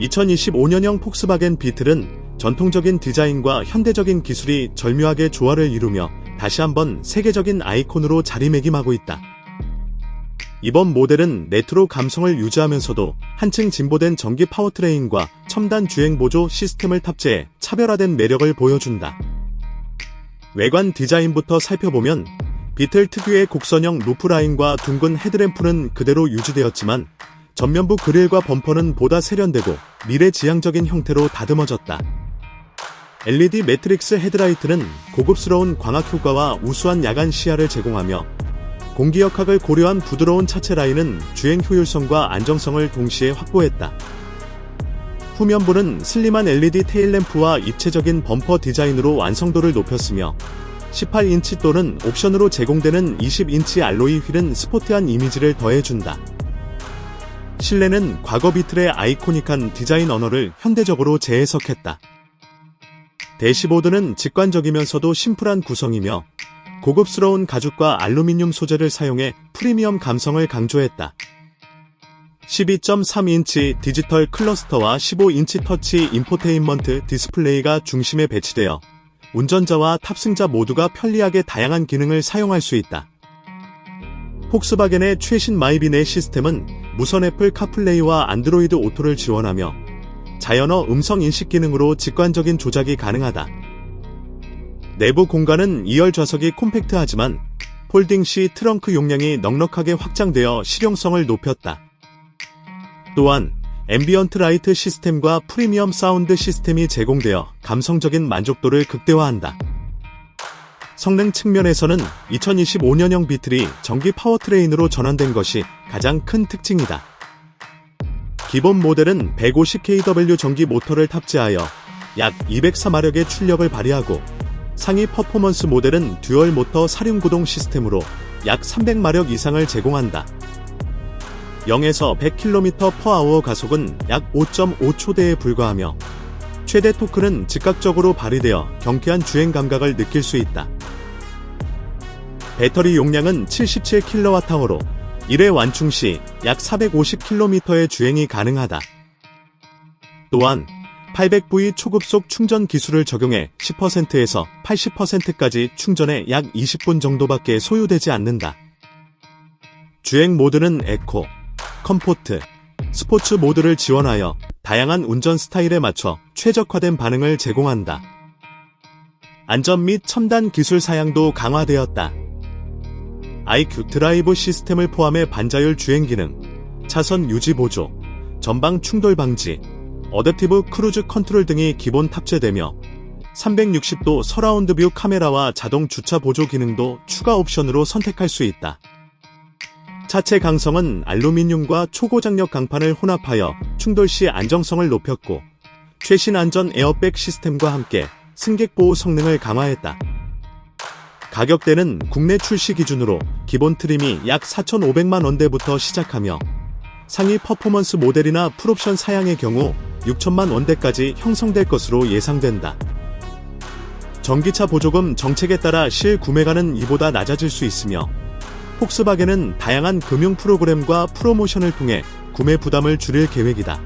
2025년형 폭스바겐 비틀은 전통적인 디자인과 현대적인 기술이 절묘하게 조화를 이루며 다시 한번 세계적인 아이콘으로 자리매김하고 있다. 이번 모델은 레트로 감성을 유지하면서도 한층 진보된 전기 파워트레인과 첨단 주행 보조 시스템을 탑재해 차별화된 매력을 보여준다. 외관 디자인부터 살펴보면 비틀 특유의 곡선형 루프라인과 둥근 헤드램프는 그대로 유지되었지만 전면부 그릴과 범퍼는 보다 세련되고 미래지향적인 형태로 다듬어졌다. LED 매트릭스 헤드라이트는 고급스러운 광학 효과와 우수한 야간 시야를 제공하며 공기 역학을 고려한 부드러운 차체 라인은 주행 효율성과 안정성을 동시에 확보했다. 후면부는 슬림한 LED 테일램프와 입체적인 범퍼 디자인으로 완성도를 높였으며 18인치 또는 옵션으로 제공되는 20인치 알로이 휠은 스포티한 이미지를 더해준다. 실내는 과거 비틀의 아이코닉한 디자인 언어를 현대적으로 재해석했다. 대시보드는 직관적이면서도 심플한 구성이며 고급스러운 가죽과 알루미늄 소재를 사용해 프리미엄 감성을 강조했다. 12.3인치 디지털 클러스터와 15인치 터치 인포테인먼트 디스플레이가 중심에 배치되어 운전자와 탑승자 모두가 편리하게 다양한 기능을 사용할 수 있다. 폭스바겐의 최신 마이비네 시스템은 무선 애플 카플레이와 안드로이드 오토를 지원하며 자연어 음성 인식 기능으로 직관적인 조작이 가능하다. 내부 공간은 2열 좌석이 콤팩트하지만 폴딩 시 트렁크 용량이 넉넉하게 확장되어 실용성을 높였다. 또한 앰비언트 라이트 시스템과 프리미엄 사운드 시스템이 제공되어 감성적인 만족도를 극대화한다. 성능 측면에서는 2025년형 비틀이 전기 파워트레인으로 전환된 것이 가장 큰 특징이다. 기본 모델은 150kW 전기 모터를 탑재하여 약 204마력의 출력을 발휘하고 상위 퍼포먼스 모델은 듀얼 모터 사륜 구동 시스템으로 약 300마력 이상을 제공한다. 0에서 100km/h 가속은 약 5.5초대에 불과하며 최대 토크는 즉각적으로 발휘되어 경쾌한 주행 감각을 느낄 수 있다. 배터리 용량은 77kWh로 1회 완충 시 약 450km의 주행이 가능하다. 또한 800V 초급속 충전 기술을 적용해 10%에서 80%까지 충전에 약 20분 정도밖에 소요되지 않는다. 주행 모드는 에코, 컴포트, 스포츠 모드를 지원하여 다양한 운전 스타일에 맞춰 최적화된 반응을 제공한다. 안전 및 첨단 기술 사양도 강화되었다. IQ 드라이브 시스템을 포함해 반자율 주행 기능, 차선 유지 보조, 전방 충돌 방지, 어댑티브 크루즈 컨트롤 등이 기본 탑재되며 360도 서라운드 뷰 카메라와 자동 주차 보조 기능도 추가 옵션으로 선택할 수 있다. 차체 강성은 알루미늄과 초고장력 강판을 혼합하여 충돌 시 안정성을 높였고 최신 안전 에어백 시스템과 함께 승객 보호 성능을 강화했다. 가격대는 국내 출시 기준으로 기본 트림이 약 4,500만 원대부터 시작하며 상위 퍼포먼스 모델이나 풀옵션 사양의 경우 6천만 원대까지 형성될 것으로 예상된다. 전기차 보조금 정책에 따라 실 구매가는 이보다 낮아질 수 있으며 폭스바겐은 다양한 금융 프로그램과 프로모션을 통해 구매 부담을 줄일 계획이다.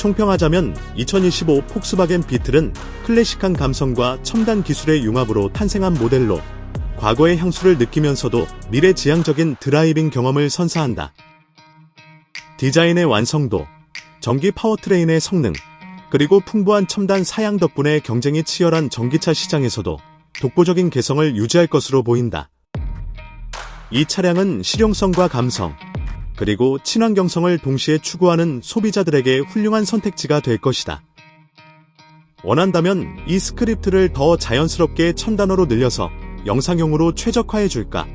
총평하자면 2025 폭스바겐 비틀은 클래식한 감성과 첨단 기술의 융합으로 탄생한 모델로 과거의 향수를 느끼면서도 미래지향적인 드라이빙 경험을 선사한다. 디자인의 완성도, 전기 파워트레인의 성능, 그리고 풍부한 첨단 사양 덕분에 경쟁이 치열한 전기차 시장에서도 독보적인 개성을 유지할 것으로 보인다. 이 차량은 실용성과 감성, 그리고 친환경성을 동시에 추구하는 소비자들에게 훌륭한 선택지가 될 것이다. 원한다면 이 스크립트를 더 자연스럽게 천 단어로 늘려서 영상용으로 최적화해 줄까?